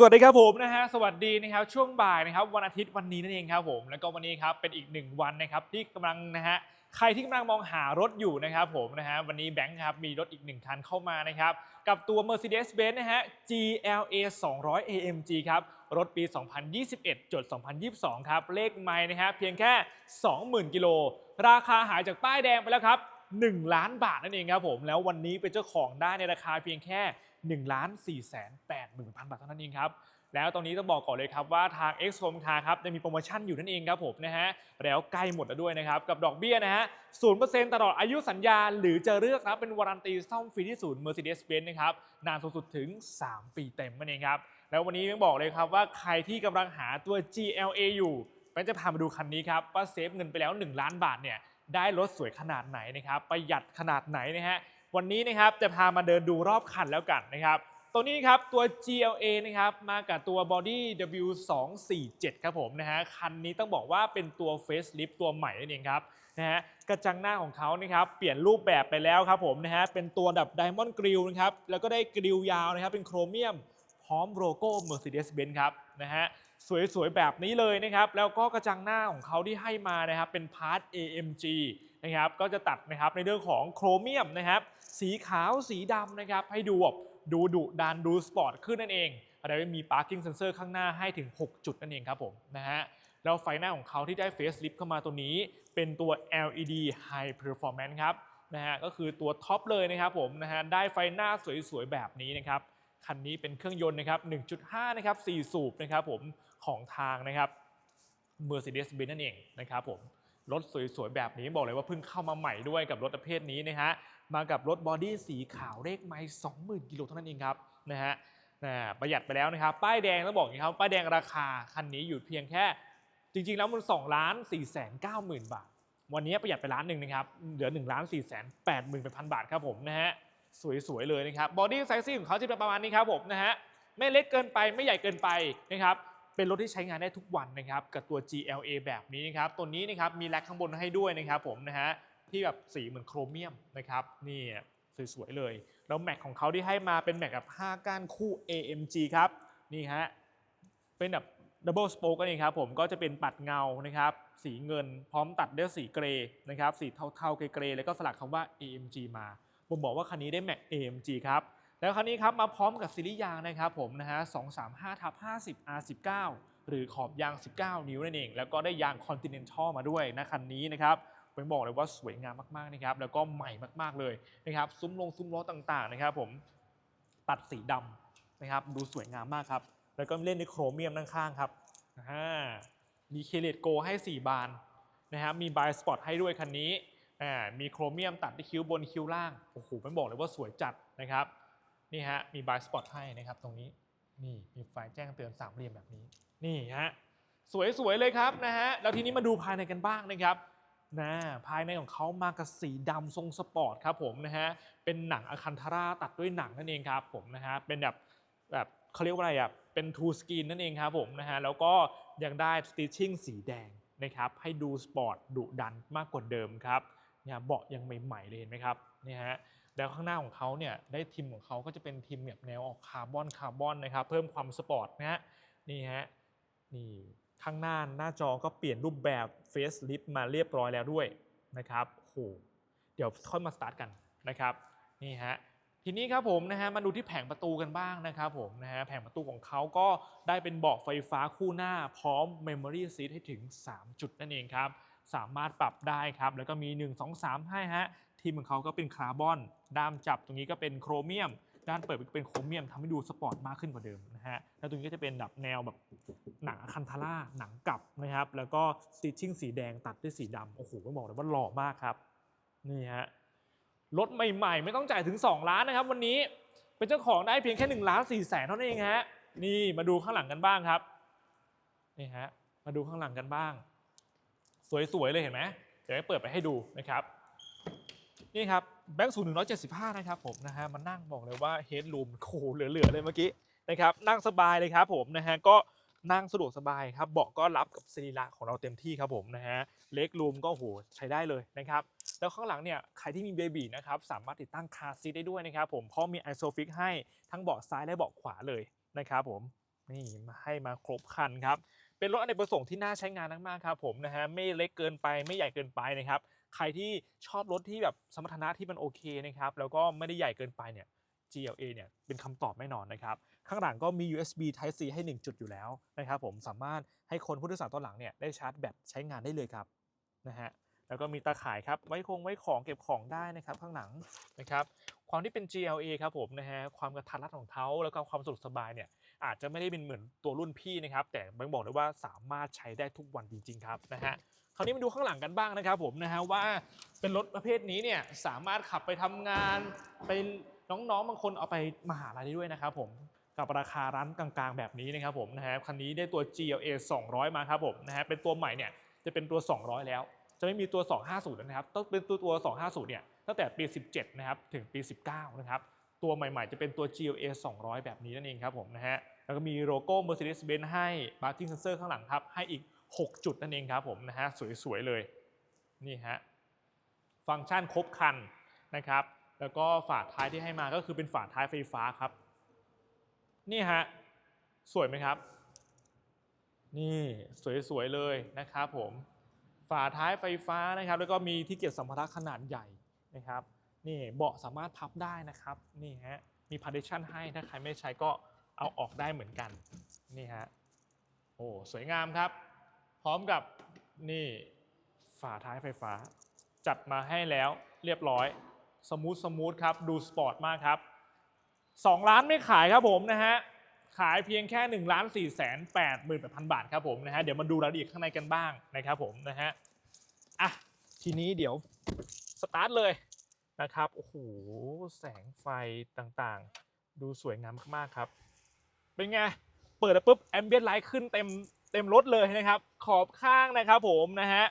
สวัสดีครับผมนะฮะสวัสดีนะครับช่วงบ่ายนะครับวันอาทิตย์วันนี้นั่นเองครับผมแล้วก็วันนี้ครับเป็นอีกหนึ่งวันนะครับที่กำลังนะฮะใครที่กำลังมองหารถอยู่นะครับผมนะฮะวันนี้แบงค์ครับมีรถอีกหนึ่งคันเข้ามานะครับกับตัว Mercedes-Benz นะฮะ GLA 200 AMG ครับรถปี 2021จด2022 ครับเลขไมล์นะฮะเพียงแค่ 20,000 กิโล ราคาหายจากป้ายแดงไปแล้วครับ1ล้านบาทนั่นเองครับผมแล้ววันนี้เป็นเจ้าของได้ในราคาเพียงแค่ 1ล้าน4แสน8หมื่นพันบาทเท่านั้นเองครับ แล้วตรงนี้ต้องบอกก่อนเลยครับว่าทาง X Home Car ครับจะมีโปรโมชั่นอยู่นั่นเองครับผมนะฮะแล้วใกล้หมดแล้วด้วยนะครับ กับดอกเบี้ยนะฮะ0%ตลอดอายุสัญญา หรือจะเลือกนะเป็นวารันตีซ่อมฟรีที่ศูนย์ Mercedes-Benz นะครับนานสูงสุดถึง 3 ปีเต็มนั่นเองครับแล้ววันนี้ต้องบอกเลยครับว่าใครที่กำลังหาตัว GLA อยู่แป้นจะพามาดูคันนี้ครับว่าเซฟเงินไปแล้ว 1 ล้านบาทเนี่ยได้รถสวยขนาดไหนนะครับประหยัดขนาดไหนนะฮะ วันนี้นะครับจะพามาเดินดูรอบคันแล้วกันนะครับตัวนี้ครับตัว GLA นะครับมากับตัว Body W247 ครับผมนะฮะคันนี้ต้องบอกว่าเป็นตัว Facelift ตัวใหม่นั่นเองครับนะฮะกระจังหน้าของเขานะครับเปลี่ยนรูปแบบไปแล้วครับผมนะฮะเป็นตัวแบบ Diamond Grill นะครับแล้วก็ได้กริลยาวนะครับเป็นโครเมียมพร้อมโลโก้ Mercedes-Benz ครับนะฮะสวยๆแบบนี้เลยนะครับแล้วก็กระจังหน้าของเขาที่ให้มานะครับเป็นพาร์ท AMG นะครับก็จะตัดนะครับในเรื่องของโครเมียมนะครับสีขาวสีดำนะครับให้ดูแบบดูดุดันดูสปอร์ตขึ้นนั่นเองแล้วมี parking sensor ข้างหน้าให้ถึง 6 จุดนั่นเองครับผมนะฮะแล้วไฟหน้าของเขาที่ได้ facelift เข้ามาตัวนี้ เป็นตัว LED High Performance ครับนะฮะก็คือตัวท็อปเลยนะครับผมนะฮะได้ไฟหน้าสวยๆแบบนี้นะครับคันนี้เป็นเครื่องยนต์นะครับ 1.5 นะครับ 4 สูบนะครับผมของทางนะครับ Mercedes-Benz นั่นเองนะครับผม รถสวยๆ แบบนี้บอกเลยว่าเพิ่งเข้ามาใหม่ด้วยกับรถประเภทนี้นะฮะ มากับรถบอดี้สีขาวเลขไมล์20,000กิโลเท่านั้นเองครับนะฮะนะประหยัดไปแล้วนะครับ ป้ายแดงต้องบอกอย่างนี้ครับ ป้ายแดงราคาคันนี้อยู่เพียงแค่ จริง ๆ แล้วมัน2ล้าน4แสน9หมื่นบาท วันนี้ประหยัดไปล้านหนึ่งนะครับ เหลือ1ล้าน4แสน8หมื่นพันบาทครับผมนะฮะ สวยๆ เลยนะครับ บอดี้ไซซิ่งของเขาจะเป็นประมาณนี้ครับผมนะฮะ ไม่เล็กเกินไปไม่ใหญ่เกินไปนะครับ เป็นรถที่ใช้งานได้ทุกวันนะครับกับตัว GLA แบบนี้นะครับตัวนี้นะครับมีแร็คข้างบนให้ด้วยนะครับผมนะฮะที่แบบสีเหมือนโครเมียมนะครับนี่สวยๆเลย แล้วแม็กของเขาที่ให้มาเป็นแม็กกับ5ก้านคู่ AMG ครับนี่ฮะเป็นแบบดับเบิลสโป๊กนี่ครับผมก็จะเป็นปัดเงานะครับสีเงินพร้อมตัดด้วยสีเกรย์นะครับสีเทาๆเกรย์แล้วก็สลักคำว่า AMG มาผมบอกว่าคันนี้ได้แม็ก AMG ครับ แล้วคันนี้ครับมาพร้อมกับซีรีส์ยางนะครับผมนะฮะ 235ทับ50 R19 หรือขอบยาง 19 นิ้วนั่นเอง แล้วก็ได้ยาง Continental มาด้วยนะคันนี้นะครับผมบอกเลยว่าสวยงามมากๆนะครับ แล้วก็ใหม่มากๆเลยนะครับ ซุ้มลงซุ้มล้อต่างๆนะครับผมตัดสีดำนะครับ ดูสวยงามมากครับ แล้วก็เล่นในโครเมียมด้านข้างครับอ่ามีเคเลตโกให้ 4 บานนะครับมีบายสปอตให้ด้วยคันนี้อ่ามีโครเมียมตัดที่คิ้วบนคิ้วล่างโอ้โหไม่บอกเลยว่าสวยจัดนะครับ นี่ฮะมีบายสปอตให้นะครับตรงนี้นี่มีไฟแจ้งเตือนสามเหลี่ยมแบบนี้ นี่ฮะสวยๆเลยครับนะฮะแล้วทีนี้มาดูภายในกันบ้างนะครับนะภายในของเขามากับสีดำทรงสปอร์ตครับผมนะฮะเป็นหนังอะคันธาราตัดด้วยหนังนั่นเองครับผมนะฮะเป็นแบบแบบเขาเรียกว่าอะไรอะเป็นทูสกรีนนั่นเองครับผมนะฮะแล้วก็ยังได้สติชชิ่งสีแดงนะครับให้ดูสปอร์ตดุดันมากกว่าเดิมครับเนี่ยเบาะยังใหม่ๆเลยเห็นไหมครับนี่ฮะ แล้วข้างหน้าของเขาเนี่ยได้ทิมของเขาก็จะเป็นทิมแบบแนวออกคาร์บอนคาร์บอนนะครับเพิ่มความสปอร์ตนะฮะนี่ฮะนี่ข้างหน้าหน้าจอก็เปลี่ยนรูปแบบเฟซลิฟมาเรียบร้อยแล้วด้วยนะครับโหเดี๋ยวค่อยมาสตาร์ทกันนะครับนี่ฮะทีนี้ครับผมนะฮะมาดูที่แผงประตูกันบ้างนะครับผมนะฮะแผงประตูของเขาก็ได้เป็นเบาะไฟฟ้าคู่หน้าพร้อม Memory Seat ให้ถึง 3 จุดนั่นเองครับสามารถปรับได้ครับแล้วก็มี 1 2 3ให้ฮะ ทีมของเขาก็เป็นคาร์บอนด้ามจับตรงนี้ก็เป็นโครเมียม ด้านเปิดก็เป็นโครเมียมทำให้ดูสปอร์ตมากขึ้นกว่าเดิมนะฮะแล้วตรงนี้ก็จะเป็นแบบแนวแบบหนังคันทาร่าหนังกลับนะครับ แล้วก็สติชชิ่งสีแดงตัดด้วยสีดำโอ้โหต้องบอกเลยว่าหล่อมากครับนี่ฮะรถใหม่ๆ ไม่ต้องจ่ายถึง 2 ล้านนะครับ วันนี้เป็นเจ้าของได้เพียงแค่1ล้าน4แสนเท่านั้นเองฮะนี่มาดูข้างหลังกันบ้างครับนี่ฮะมาดูข้างหลังกันบ้าง สวยๆเลยเห็นไหมเดี๋ยวให้เปิดไปให้ดูนะครับ นี่ครับแบงค์ศูนย์หนึ่งร้อยเจ็ดสิบห้านะครับผมนะฮะมันนั่งบอกเลยว่าเฮดรูมโอ้โหเหลือๆเลยเมื่อกี้นะครับนั่งสบายเลยครับผมนะฮะก็นั่งสะดวกสบายครับเบาะก็รับกับสรีระของเราเต็มที่ครับผมนะฮะเล็กรูมก็โหใช้ได้เลยนะครับแล้วข้างหลังเนี่ยใครที่มีเบบีนะครับสามารถติดตั้งคาร์ซีได้ด้วยนะครับผมเพราะมีไอโซฟิกให้ทั้งเบาะซ้ายและเบาะขวาเลยนะครับผมนี่มาให้มาครบคันครับเป็นรถอเนกประสงค์ที่น่าใช้งานมากๆครับผมนะฮะไม่เล็กเกินไปไม่ใหญ่เกินไปนะครับ ใครที่ชอบรถที่แบบสมรรถนะที่มันโอเคนะครับแล้วก็ไม่ได้ใหญ่เกินไปเนี่ย GLA เนี่ยเป็นคำตอบแน่นอนนะครับ ข้างหลังก็มี USB Type C ให้ 1 จุดอยู่แล้วนะครับผมสามารถให้คนผู้โดยสารตอนหลังเนี่ยได้ชาร์จแบตใช้งานได้เลยครับนะฮะแล้วก็มีตาข่ายครับไว้คงไว้ของเก็บของได้นะครับข้างหลังนะครับความที่เป็น GLA ครับผมนะฮะความกระทัดรัดของเขาแล้วก็ความสะดวกสบายเนี่ยอาจจะไม่ได้เป็นเหมือนตัวรุ่นพี่นะครับแต่บังบอกเลยว่าสามารถใช้ได้ทุกวันจริง ๆ ครับนะฮะ คราวนี้มาดูข้างหลังกันบ้างนะครับผมนะฮะว่าเป็นรถประเภทนี้เนี่ยสามารถขับไปทำงานไปน้องๆบางคนเอาไปมหาลัยได้ด้วยนะครับผมกับราคาร้านกลางๆแบบนี้นะครับผมนะฮะคันนี้ได้ตัว GLA 200 มาครับผมนะฮะเป็นตัวใหม่เนี่ยจะเป็นตัว 200 แล้ว จะไม่มีตัว 250แล้วนะครับต้องเป็นตัวตัว 250 เนี่ยตั้งแต่ปี 17 นะครับถึงปี 19 นะครับตัวใหม่ๆ จะเป็นตัว GLA 200 แบบนี้นั่นเองครับผมนะฮะแล้วก็มีโลโก้ Mercedes-Benz ให้ Parking Sensor ข้างหลังครับให้อีก 6 จุดนั่นเองครับผมนะฮะสวยๆเลยนี่ฮะฟังก์ชันครบคันนะครับ แล้วก็ฝาท้ายที่ให้มาก็คือเป็นฝาท้ายไฟฟ้าครับ นี่ฮะสวยไหมครับ นี่สวยๆเลยนะครับผมฝาท้ายไฟฟ้านะครับ แล้วก็มีที่เก็บสัมภาระขนาดใหญ่นะครับนี่เบาะสามารถพับได้นะครับนี่ฮะมี partition ให้ถ้าใครไม่ใช้ก็เอาออกได้เหมือนกันนี่ฮะโอ้สวยงามครับ พร้อมกับนี่ฝาท้ายไฟฟ้า จัดมาให้แล้วเรียบร้อย สมูทสมูทครับ ดูสปอร์ตมากครับ2ล้านไม่ขายครับผมนะฮะ ขายเพียงแค่1ล้าน4แสน8หมื่นแปดพันบาทครับผมนะฮะ เดี๋ยวมาดูรายละเอียดข้างในกันบ้างนะครับผมนะฮะ อะ ทีนี้เดี๋ยว สตาร์ทเลยนะครับ โอ้โห แสงไฟต่างๆ ดูสวยงามมากๆครับ เป็นไง เปิดแล้วปุ๊บแอมเบียนไลท์ขึ้นเต็ม เต็มรถเลยนะครับ ขอบข้างนะครับผมนะฮะ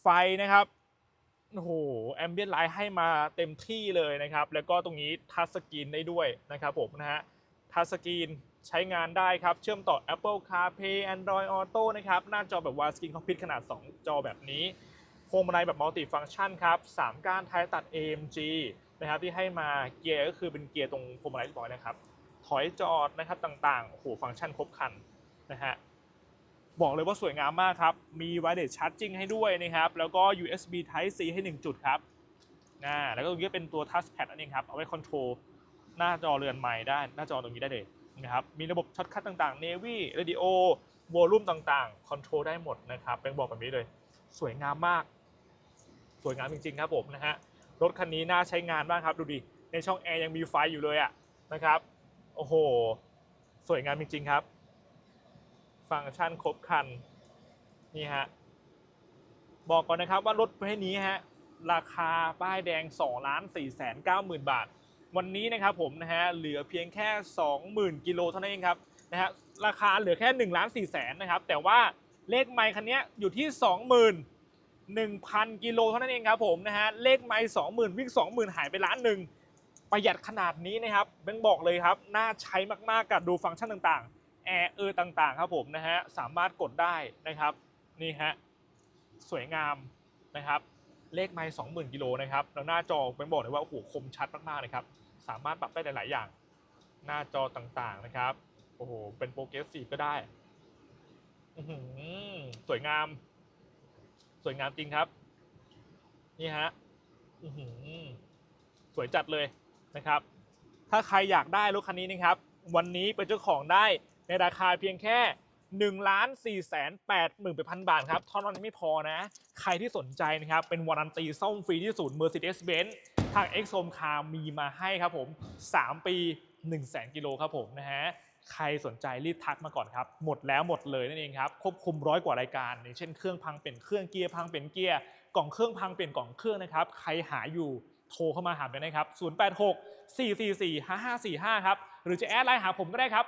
ไฟนะครับโอ้โหแอมเบียนไลท์ให้มาเต็มที่เลยนะครับ แล้วก็ตรงนี้ทัชสกรีนได้ด้วยนะครับผมนะฮะทัชสกรีนใช้งานได้ครับ เชื่อมต่อ Apple CarPlay Android Auto นะครับ หน้าจอแบบ Widescreen Cockpit ขนาด 2 จอแบบนี้พวงมาลัยแบบมัลติฟัง c t ชันครับ 3 ก้านท้ายตัด AMG นะครับที่ให้มาเกียร์ก็คือเป็นเกียร์ตรงพวงมาลัยเรียบร้อยนะครับ ถอยจอดนะครับต่างๆโอ้โหฟังก์ชันครบครันนะฮะ บอกเลยว่าสวยงามมากครับ มี wireless charging ให้ด้วยนะครับ แล้วก็ USB Type C ให้ 1 จุดครับอ่าแล้วก็ตรงนี้เป็นตัว touchpad นั่นเองครับ เอาไว้คอนโทรลหน้าจอเรือนใหม่ได้ หน้าจอตรงนี้ได้เลยนะครับ มีระบบช็อตคัทต่างๆ Navy Radio Volume ต่างๆ คอนโทรลได้หมดนะครับเป็นบอกแบบนี้เลย สวยงามมาก สวยงามจริงๆครับผมนะฮะ รถคันนี้น่าใช้งานมากครับดูดิ ในช่องแอร์ยังมีไฟอยู่เลยอะนะครับ โอ้โห สวยงามจริงๆครับ ฟังก์ชันครบคัน นี่ฮะ บอกก่อนนะครับว่ารถประเภทนี้ฮะ ราคาป้ายแดง2ล้าน4แสน9หมื่นบาท วันนี้นะครับผมนะฮะ เหลือเพียงแค่ 20,000กิโลเท่านั้นเองครับนะฮะ ราคาเหลือแค่1ล้าน4แสนนะครับ แต่ว่าเลขไมค์คันนี้อยู่ที่ 20,000 1,000 กิโลเท่านั้นเองครับผมนะฮะ เลขไมค์20,000 วิ่ง 20,000 หายไปล้านหนึ่ง ประหยัดขนาดนี้นะครับเบงบอกเลยครับ น่าใช้มาก ๆ กับดูฟังก์ชันต่างๆ แอร์เออต่างๆครับผมนะฮะสามารถกดได้นะครับนี่ฮะสวยงามนะครับ เลขไมล์20,000กิโลนะครับแล้วหน้าจอเป็นบอกเลยว่าโอ้โหคมชัดมากๆเลยครับ สามารถปรับได้หลายๆอย่าง หน้าจอต่างๆนะครับโอ้โหเป็นโปรเกรสซีฟก็ได้สวยงาม สวยงามจริงครับ นี่ฮะสวยจัดเลยนะครับ ถ้าใครอยากได้รถคันนี้นะครับ วันนี้เป็นเจ้าของได้ ในราคาเพียงแค่1ล้าน4แสน8หมื่นพันบาทครับเท่านั้นไม่พอนะ ใครที่สนใจนะครับ เป็นวารันตีซ่อมฟรีที่ศูนย์ Mercedes-Benz ทาง x o m Car มีมาให้ครับผม 3 ปี 1 0 0 0 0แกิโลครับผมนะฮะ ใครสนใจรีบทักมาก่อนครับ หมดแล้วหมดเลยนั่นเองครับ ควบคุมร้อยกว่ารายการอย่างเช่นเครื่องพังเป็นเครื่องเกียร์พังเป็นเกียร์กล่องเครื่องพังเป็นกล่องเครื่องนะครับ ใครหาอยู่โทรเข้ามาหาไปนะครับ 086 444 5545 ครับ หรือจะแอดไลน์หาผมก็ได้ครับ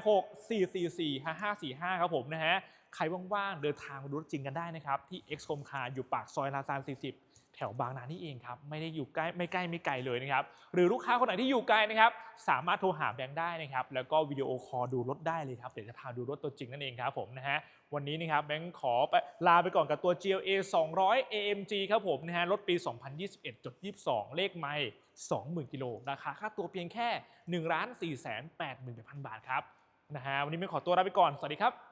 086 444 5545 ครับผมนะฮะ ใครว่างๆ เดินทางมาดูจริงกันได้นะครับ ที่ x c o m Car อยู่ปากซอยลาซาน40 แถวบางนานี่เองครับไม่ได้อยู่ใกล้ไม่ใกล้ไม่ไกลเลยนะครับหรือลูกค้าคนไหนที่อยู่ไกลนะครับสามารถโทรหาแบงค์ได้นะครับแล้วก็วิดีโอคอลดูรถได้เลยครับเดี๋ยวจะพาดูรถตัวจริงนั่นเองครับผมนะฮะวันนี้นะครับแบงค์ขอไปลาไปก่อนกับตัว GLA 200 AMG ครับผมนะฮะรถปี 2021.22 เลขไม่20,000กิโลราคาค่าตัวเพียงแค่1,488,000 บาทครับนะฮะวันนี้ไม่ขอตัวลาไปก่อนสวัสดีครับ